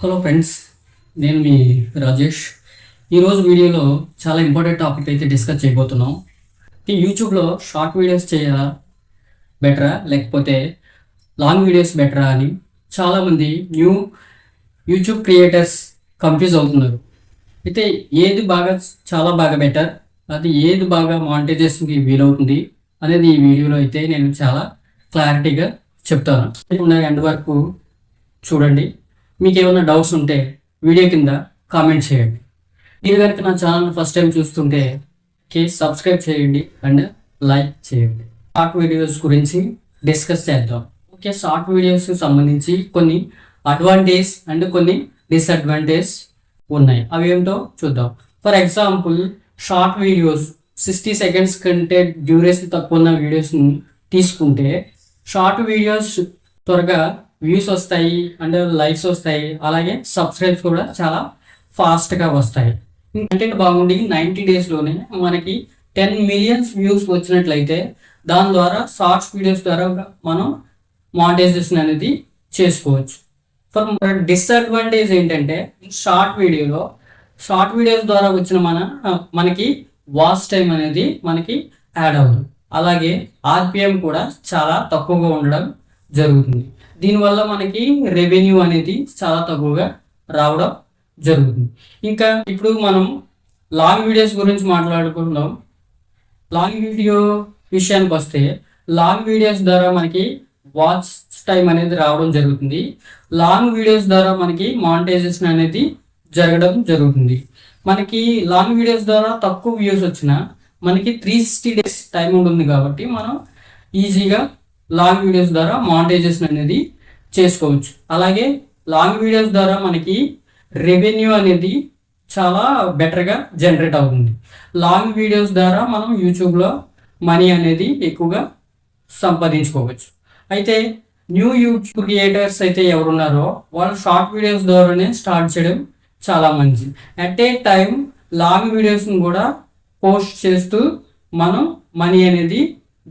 Hello friends నేను మీ రాజేష్. ఈరోజు వీడియోలో చాలా ఇంపార్టెంట్ టాపిక్ అయితే డిస్కస్ చేయబోతున్నాం. ఈ యూట్యూబ్లో షార్ట్ వీడియోస్ చేయాలా బెటరా? లేకపోతే లాంగ్ వీడియోస్ బెటరా అని చాలామంది న్యూ యూట్యూబ్ క్రియేటర్స్ కన్ఫ్యూజ్ అవుతున్నారు. అయితే ఏది బాగా చాలా బాగా బెటర్? అది ఏది బాగా మానిటైజేషన్కి వీలవుతుంది అనేది ఈ వీడియోలో అయితే నేను చాలా క్లారిటీగా చెప్తాను. ఉన్న ఎండ్ వరకు చూడండి. మీకు ఏమైనా డౌట్స్ ఉంటే వీడియో కింద కామెంట్ చేయండి. మీరు కనుక నా ఛానల్ ఫస్ట్ టైం చూస్తుంటే కే సబ్స్క్రైబ్ చేయండి అండ్ లైక్ చేయండి. షార్ట్ వీడియోస్ గురించి డిస్కస్ చేద్దాం. ఓకే షార్ట్ వీడియోస్కి సంబంధించి కొన్ని అడ్వాంటేజ్ అండ్ కొన్ని డిసడ్వాంటేజ్ ఉన్నాయి. అవి ఏమిటో చూద్దాం. For example short videos sixty seconds కంటే డ్యూరేషన్ తక్కువ ఉన్న వీడియోస్ని తీసుకుంటే షార్ట్ వీడియోస్ త్వరగా వ్యూస్ వస్తాయి అండ్ లైక్స్ వస్తాయి అలాగే సబ్స్క్రైబ్స్ కూడా చాలా ఫాస్ట్గా వస్తాయి. కంటెంట్ బాగుండి నైంటీ డేస్లోనే మనకి టెన్ మిలియన్స్ వ్యూస్ వచ్చినట్లయితే దాని ద్వారా షార్ట్స్ వీడియోస్ ద్వారా మనం మానిటైజేషన్ అనేది చేసుకోవచ్చు. ఫర్ డిసడ్వాంటేజ్ ఏంటంటే షార్ట్ వీడియోలో షార్ట్ వీడియోస్ ద్వారా వచ్చిన మన మనకి వాచ్ టైం అనేది మనకి యాడ్ అవ్వదు. అలాగే ఆర్పిఎం కూడా చాలా తక్కువగా ఉండడం జరుగుతుంది. దీనివల్ల మనకి రెవెన్యూ అనేది చాలా తక్కువగా రావడం జరుగుతుంది. ఇంకా ఇప్పుడు మనం లాంగ్ వీడియోస్ గురించి మాట్లాడుకుందాం. లాంగ్ వీడియో విషయానికి వస్తే లాంగ్ వీడియోస్ ద్వారా మనకి వాచ్ టైం అనేది రావడం జరుగుతుంది. లాంగ్ వీడియోస్ ద్వారా మనకి మానిటైజేషన్ అనేది జరగడం జరుగుతుంది. మనకి లాంగ్ వీడియోస్ ద్వారా తక్కువ వ్యూస్ వచ్చినా మనకి త్రీ సిక్స్టీ డేస్ టైం ఉంటుంది కాబట్టి మనం ఈజీగా లాంగ్ వీడియోస్ ద్వారా మానిటైజేషన్ అనేది చేసుకోవచ్చు. అలాగే లాంగ్ వీడియోస్ ద్వారా మనకి రెవెన్యూ అనేది చాలా బెటర్గా జనరేట్ అవుతుంది. లాంగ్ వీడియోస్ ద్వారా మనం యూట్యూబ్లో మనీ అనేది ఎక్కువగా సంపాదించుకోవచ్చు. అయితే న్యూ యూట్యూబ్ క్రియేటర్స్ అయితే ఎవరున్నారో వాళ్ళు షార్ట్ వీడియోస్ ద్వారానే స్టార్ట్ చేయడం చాలా మంచిది. అట్ ఏ టైం లాంగ్ వీడియోస్ని కూడా పోస్ట్ చేస్తూ మనం మనీ అనేది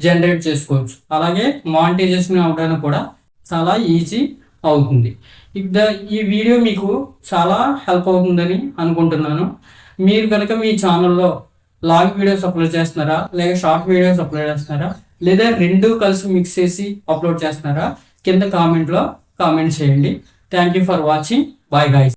జనరేట్ చేసుకోవచ్చు. అలాగే మానిటైజేషన్ అవడానికి కూడా చాలా ఈజీ అవుతుంది. ఇక ఈ వీడియో మీకు చాలా హెల్ప్ అవుతుందని అనుకుంటున్నాను. మీరు కనుక మీ ఛానల్లో లాంగ్ వీడియోస్ అప్లోడ్ చేస్తున్నారా లేక షార్ట్ వీడియోస్ అప్లోడ్ చేస్తున్నారా లేదా రెండు కలిసి మిక్స్ చేసి అప్లోడ్ చేస్తున్నారా కింద కామెంట్లో కామెంట్ చేయండి. Thank you for watching bye guys